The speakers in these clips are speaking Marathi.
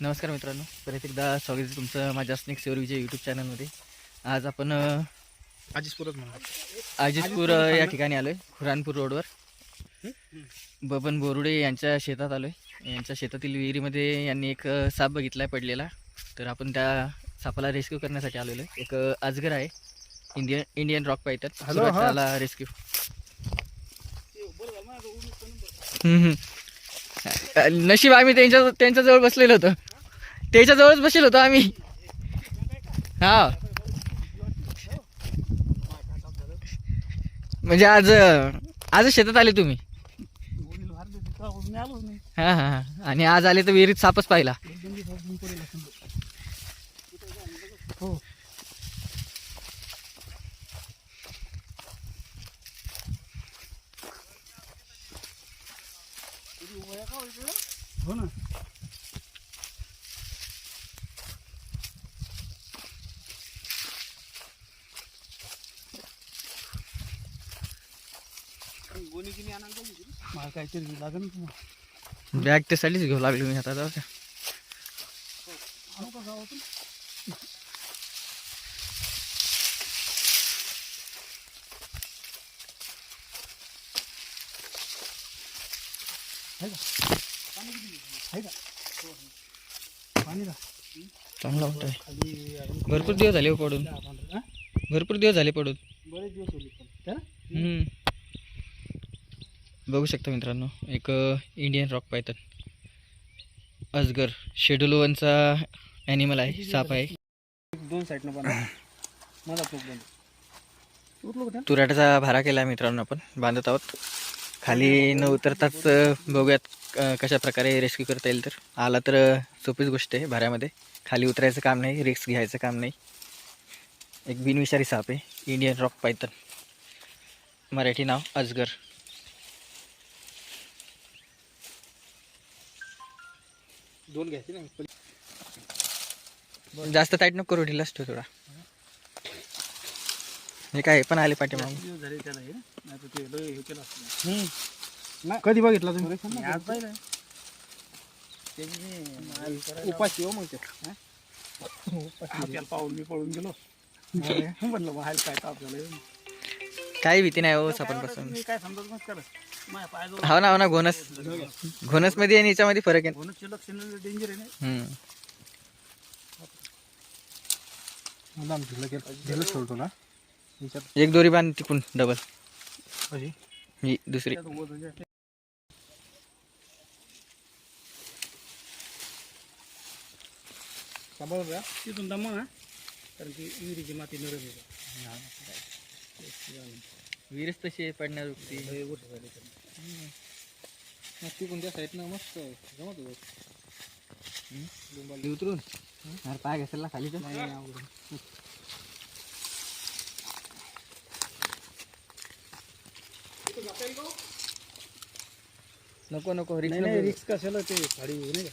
नमस्कार मित्रांनो. परत एकदा स्वागत आहे तुमचं माझ्या स्नेक सेवरीच्या यूट्यूब चॅनलमध्ये आज आपण परत म्हणा. आजिजपूर या ठिकाणी आलो आहे खुरानपूर रोडवर. बबन बोरुडे यांच्या शेतात आलो आहे यांच्या शेतातील विहिरीमध्ये यांनी एक साप बघितला आहे पडलेला. तर आपण त्या सापाला रेस्क्यू करण्यासाठी आलेलो आहे एक अ, अजगर आहे. इंडियन इंडियन रॉक हा. त्याला रेस्क्यू. नशीब आम्ही त्यांच्या त्यांच्याजवळ बसलेलो होतो. त्याच्याजवळच बसलेलो होतो आम्ही. हा. म्हणजे आज आज शेतात आले तुम्ही. हा हा हा. आणि आज आले तर विहिरीत सापच पाहिला. हो ना. मला काहीतरी लागेल तुम्हाला. बॅग त्यासाठीच घेऊ लागलो मी आता जाऊ द्या. आणू का? गावातून आहे का पाणी किती आहे का? पाणी का चांगला वाटतंय खाली अजून भरपूर दिवस झाले पडून? भरपूर दिवस झाले पडून. बरेच दिवस होते. बघू शकता मित्रांनो एक इंडियन रॉक पायथन अजगर शेड्यूल वनचा ॲनिमल आहे साप आहे. दोन साईडनं का तुराटाचा भारा केला आहे मित्रांनो आपण बांधत आहोत. खाली न उतरताच बघूयात कशा प्रकारे रेस्क्यू करता येईल तर. आला तर सोपीच गोष्ट आहे भाऱ्यामध्ये खाली उतरायचं काम नाही रिस्क घ्यायचं काम नाही. एक बिनविषारी साप आहे इंडियन रॉक पायथन मराठी नाव अजगर. दोन घ्यायचे ना. जास्त टाईट नको करू ढिलाच ठेव थोडा. हे काय पण आले केलं असतं. कधी बघितला तुम्ही? उपाशी हो मग ते. पाहून मी पळून गेलो. म्हणलं बाहेर काय ताप झालं काही भीती नाही हो सापांपासून मी काय समजत हो ना हो ना घोनस घोनस. मध्ये आणि याच्यामध्ये फरक आहे. डेंजर आहे ना. हम्म. मला ढिलं सोडतो ना? एक दोरी बांध तिकून डबल ही दुसरी. तिथून दमा ना. कारण की विहिरीची माती नरम आहे. विहीरच तशी आहे पडणार ती लय गोष्ट झाली तिकडून त्या साईडनं मस्त जमत होतं. उतरून. अरे पाय घसरला खाली तर नाही, नाही आवडत. नको नको रिक्स नाही. रिक्स कशाला ते साडी नाही का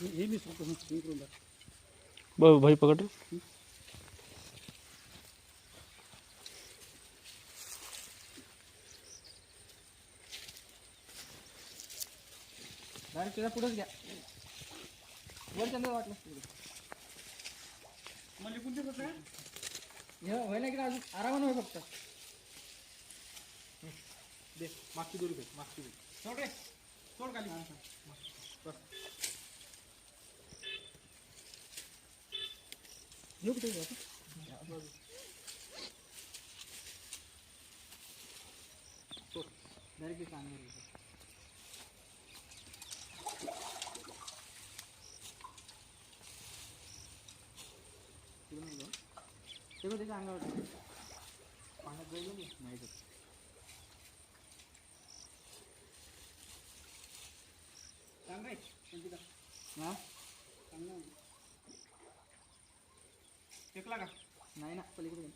हे मी टाका. भाई पकड पुढेच घ्या वर चंद्र वाटलं म्हणजे आहे? होय ना की अजून? आरामानं होय फक्त. दे मागची दोरी भेट मागची दोरी. सोड रे. सोड खाली. बस. येऊ कुठे जाऊ आता? डायरेक्ट सांगा ते त्याच्या अंगावर. पाण्यात जाईल नाही जात. सांग रे, कोणती का? हा? सांग. फेकला का नाही ना पलीकडे.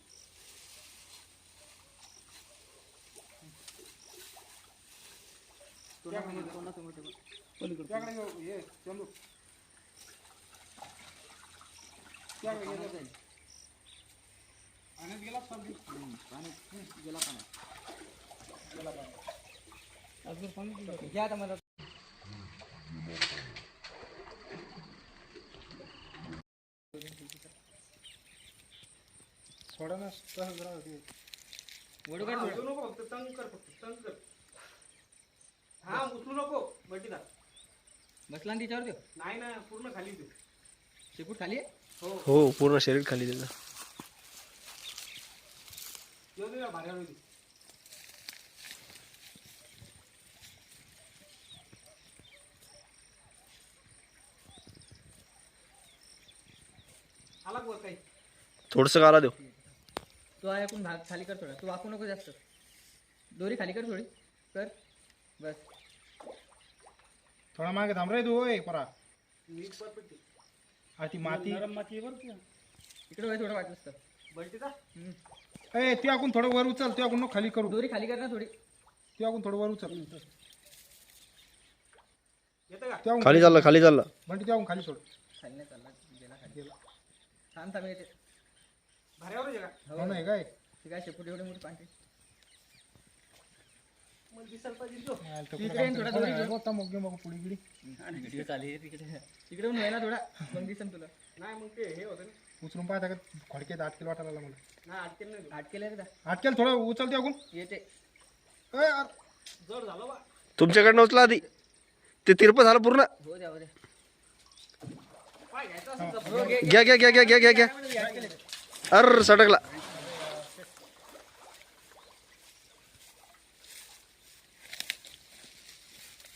तोंडासमोर तोंडासमोर ठेवा. पलीकडे त्याकडे घेऊ, हे चंदू त्याकडे जाईल. घ्या आता मला सोडा ना तसंच राहू दे. वडू काढ थोडं. उचलू नको फक्त तंग कर फक्त तंग कर हा उचलू नको बटीला बसला ना तिच्यावर त्यो नाही ना पूर्ण खाली देऊ शेपूट खाली आहे हो हो पूर्ण शरीर खाली त्याचं आला काही. थोडंसं काला देऊ. तू ऐकून भाग खाली कर थोडा. तू वाकू नको जास्त. दोरी खाली कर थोडी. कर. बस. थोडा मागे थांब रे तू होय परा. परपट्टी आ ती माती. नरम माती आहे बरं का इकडे थोडं वाटलं असतं बलटीचा? ए ते आपण थोडं वर उचल ते आपण नको खाली करू. दोरी खाली कर ना थोडी. ते आपण थोडं वर उचल. येतं का? खाली चाललं खाली चाललं. बंटी ते आपण खाली सोड. खाली नाही चालला गेला खाली. थांब थांब येते. भाड्यावर आहे का? हो नाही काय? ती काय शेपूट एवढी मोठी पांढरी? मग दिसायला पाहिजे तो. इकडे येईन थोडा दोरी घेऊन. होता मग पुढे गिडी तिकडे तिकडे पण होय ना थोडा. मग दिसन तुला. नाही मग ते हे होतं ना. उचलून पाहता का? खडकेत आटकेल वाटायला लागला मला. नाही अटकेल रे थोडं उचल ते आपण येते. ए, अर- जड झालं बा. तुमच्याकडनं उचला आधी. ते तिरप झालं पूर्ण. हो द्या हो द्या पाय घ्यायचा असेल तर घ्या घ्या घ्या घ्या घ्या घ्या घ्या. अर सटकला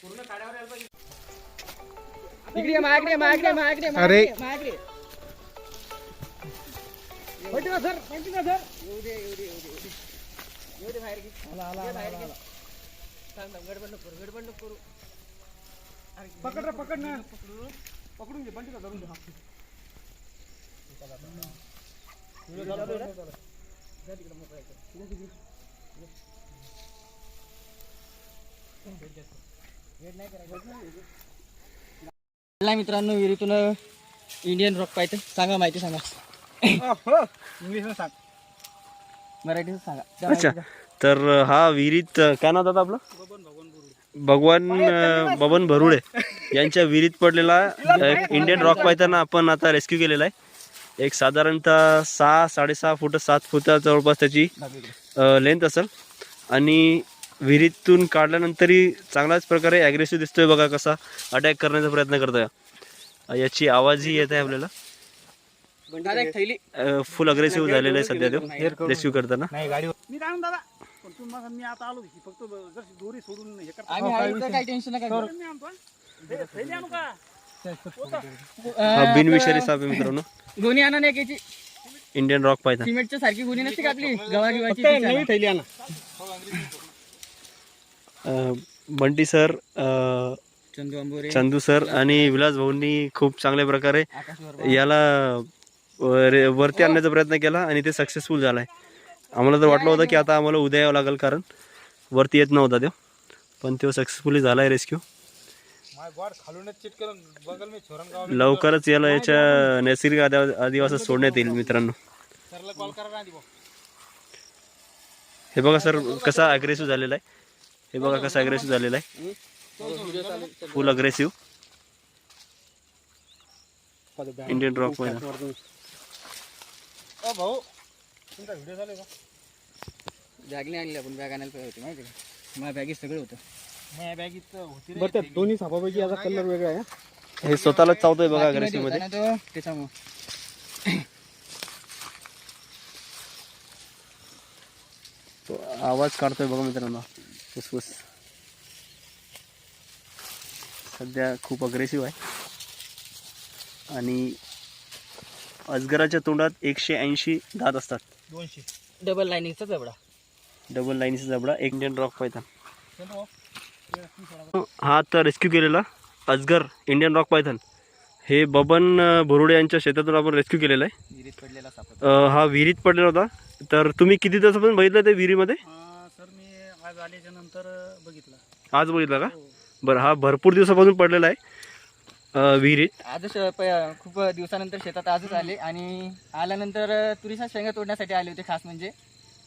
पूर्ण काड्यावर यायला पाहिजे. इकडे ये, माझ्याकडे माझ्याकडे माझ्याकडे अरे. माझ्याकडे बलटी ना सर येऊ दे येऊ दे येऊ दे येऊ दे. येऊ दे बाहेर घे ये बाहेर घे. थांब थांब गडबड नको करू गडबड नको करू. पकड रे पकड ना. पकडून घे बंटीला धरून घे. नाही मित्रांनो विहिरीतून इंडियन रॉक पाहिजे. सांगा माहिती सांगा. इंग्लिश सांग. मराठीत सांगा. त्या अच्छा. तर हा विहिरीत काय नाव दादा आपलं? भगवान अं, बबन भरुडे. यांच्या विहिरीत पडलेला एक इंडियन रॉक पायथन आपण आता रेस्क्यू केलेला आहे. एक साधारणतः सहा साडेसहा फुट सात फुटा जवळपास त्याची लेंथ असेल. आणि विहिरीतून काढल्यानंतरही चांगल्याच प्रकारे ॲग्रेसिव्ह दिसतोय बघा कसा अटॅक करण्याचा प्रयत्न करतोय. याची आवाजही येत आहे आपल्याला. दादा एक थैली. फुल अग्रेसिव्ह झालेला आहे सध्या तो. रेस्क्यू करताना. नाही गाडी मी काय म्हणतो दादा पण तू मग मी आता आलो की फक्त जर दोरी सोडून हे करता. काही टेन्शन नका घेऊ. मी आणतो हा. हे, थैली आणू का? हा बिनविषारी साप आहे मित्रांनो. गोणी आणा ना एक याची. इंडियन रॉक पायथन सिमेंटच्या सारखी गोणी नसते का आपली? गव्हा गिवाची ती आणा. थैली आणा. अं, बंटी सर चंदू अंबोरे. चंदू सर आणि विलास भाऊंनी खूप चांगल्या प्रकारे. याला वर- वरती आणण्याचा प्रयत्न केला आणि ते सक्सेसफुल झालाय. आम्हाला तर वाटलं होतं की आता आम्हाला उद्या यावं लागेल कारण वरती येत नव्हता तो. पण तो सक्सेसफुली रेस्क्यू मी छोरण गाव लवकरच याला याच्या नैसर्गिक आदिवा- आदिवासात सोडण्यात येईल मित्रांनो. हे बघा सर कसा अग्रेसिव्ह झालेला आहे. हे बघा कसा अग्रेसिव्ह झालेला आहे. फुल अग्रेसिव्ह इंडियन रॉक अ भाऊ तुमचा व्हिडिओ चालू आहे का? बॅग नाही आणली आपण बॅग आणायला पाहिजे होती माहिती का? माझ्या बॅगेत सगळं होतं. माझ्या बॅगीत होती रे बरं त्या दोन्ही सापापैकी याचा कलर वेगळा आहे हे? स्वतःला चावतोय बघा अग्रेसिव्हमध्ये. त्याच्यामुळं. तो आवाज काढतोय बघा मित्रांनो. फुसफुस. सध्या खूप अग्रेसिव्ह आहे. आणि अजगराच्या तोंडात एकशे ऐंशी दात असतात. दोनशे. डबल लाईनिंगचा जबडा. डबल लाईनचा जबडा एक इंडियन रॉक पायथन हा आता रेस्क्यू केलेला अजगर इंडियन रॉक पायथन हे बबन अं, बोरुडे यांच्या शेतातून आपण रेस्क्यू केलेला आहे. विहिरीत पडलेला हा विहिरीत पडलेला होता. तर तुम्ही किती दिवसापासून बघितलं ते विहिरीमध्ये? सर मी आज आल्याच्यानंतर बघितलं. आज बघितलं का? बरं हा भरपूर दिवसापासून पडलेला आहे. विहिरीत. आजच प- खूप दिवसानंतर शेतात आजच आले आणि आल्यानंतर अ, तुरीच्या शेंगा तोडण्यासाठी आले होते खास म्हणजे.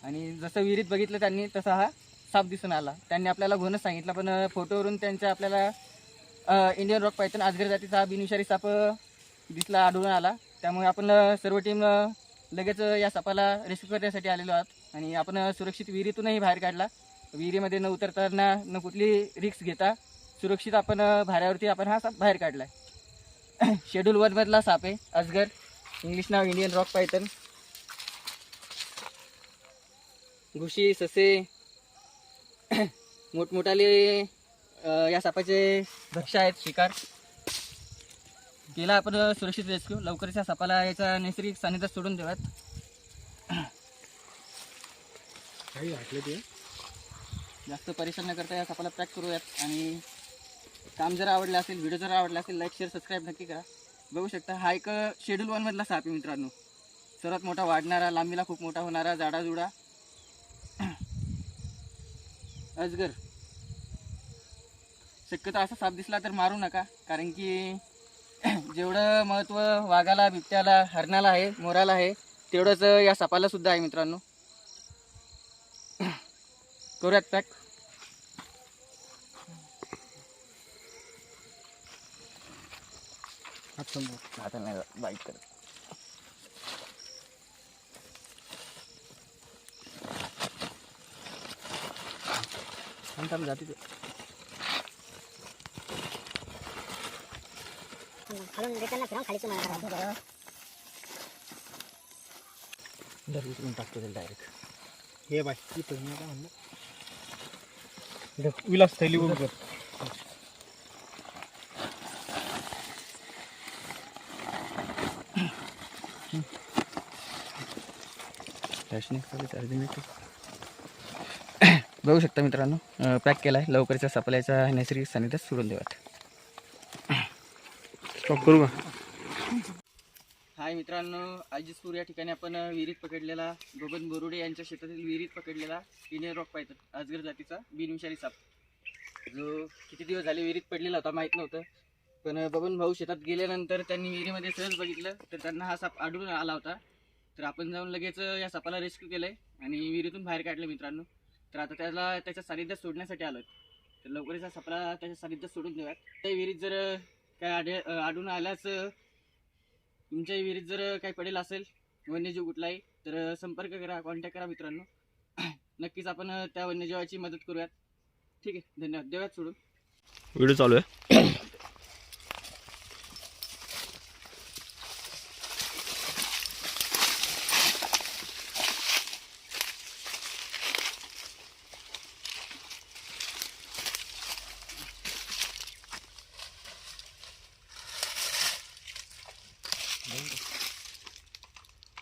आणि जसं विहिरीत बघितलं त्यांनी तसा हा साप दिसून आला. त्यांनी आपल्याला घोणच सांगितलं पण फोटोवरून त्यांच्या आपल्याला अ, इंडियन रॉक पायथन आजगर जातीचा हा बिनविषारी साप अ, दिसला आढळून आला. त्यामुळे आपण अ, सर्व टीम अ, लगेच अ, या सापाला रेस्क्यू करण्यासाठी आलेलो आहात. आणि आपण अ, सुरक्षित विहिरीतूनही बाहेर काढला. विहिरीमध्ये न उतरताना न कुठली रिक्स घेता सुरक्षित आपण अ, भाऱ्यावरती आपण हा साप बाहेर काढला आहे शेड्यूल वनमधला साप आहे. अजगर इंग्लिश नाव इंडियन रॉक पायथन. घुशी ससे मोठमोठाले या सापाचे भक्ष आहेत शिकार. गेला आपण सुरक्षित रेस्क्यू लवकरच या सापाला याचा नैसर्गिक सानिध्यात सोडून देऊयात. काही घातले ते? जास्त परेशान न करता या सापाला पॅक करूयात आणि काम जर आवडलं असेल व्हिडिओ जर आवडला असेल लाईक शेअर सबस्क्राईब नक्की करा. बघू शकता हा एक शेड्यूल वनमधला साप आहे मित्रांनो. सर्वात मोठा वाढणारा लांबीला खूप मोठा होणारा जाडाजुडा. अजगर. शक्यतो असा साप दिसला तर मारू नका कारण की जेवढं महत्त्व वाघाला बिबट्याला हरणाला आहे मोराला आहे तेवढंच या सापाला सुद्धा आहे मित्रांनो. करूयात पॅक हात समोर आता नाही बाईक करत थांब थांब जाते ते. धर उचलून टाकतो त्याला डायरेक्ट हे बाय इथं मी काय म्हणलं. विलास थैली उभी कर. बघू शकता मित्रांनो पॅक केला आहे लवकरच्या सपल्याच्या नैसर्गिक सानिध्यात सोडून देवात स्टॉप करू का? हाय मित्रांनो आजीसपूर या ठिकाणी आपण विहिरीत पकडलेला बबन बोरुडे यांच्या शेतातील विहिरीत पकडलेला इंडियन रॉक पायथन अजगर जातीचा बिनविषारी साप. जो किती दिवस झाले विहिरीत पडलेला होता माहीत नव्हतं पण बबन भाऊ शेतात गेल्यानंतर त्यांनी विहिरीमध्ये सहज बघितलं तर त्यांना हा साप आढळून आला होता. तर आपण जाऊन लगेच या सापाला रेस्क्यू केलंय आणि विहिरीतून बाहेर काढलं मित्रांनो. तर आता त्याला त्याच्या सानिध्यात सोडण्यासाठी आलोय. तर लवकरच या सापाला त्याच्या सानिध्यात सोडून देऊयात. त्या विहिरीत जर काय आढळ आढळून आल्यास तुमच्या विहिरीत जर काही पडेल असेल वन्यजीव कुठलाही तर संपर्क करा कॉन्टॅक्ट करा मित्रांनो. नक्कीच आपण त्या वन्यजीवाची मदत करूयात. ठीक आहे धन्यवाद. देऊयात सोडून. व्हिडिओ चालू आहे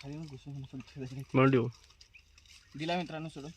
म्हणून ठेवू दिला मित्रांनो सोडून.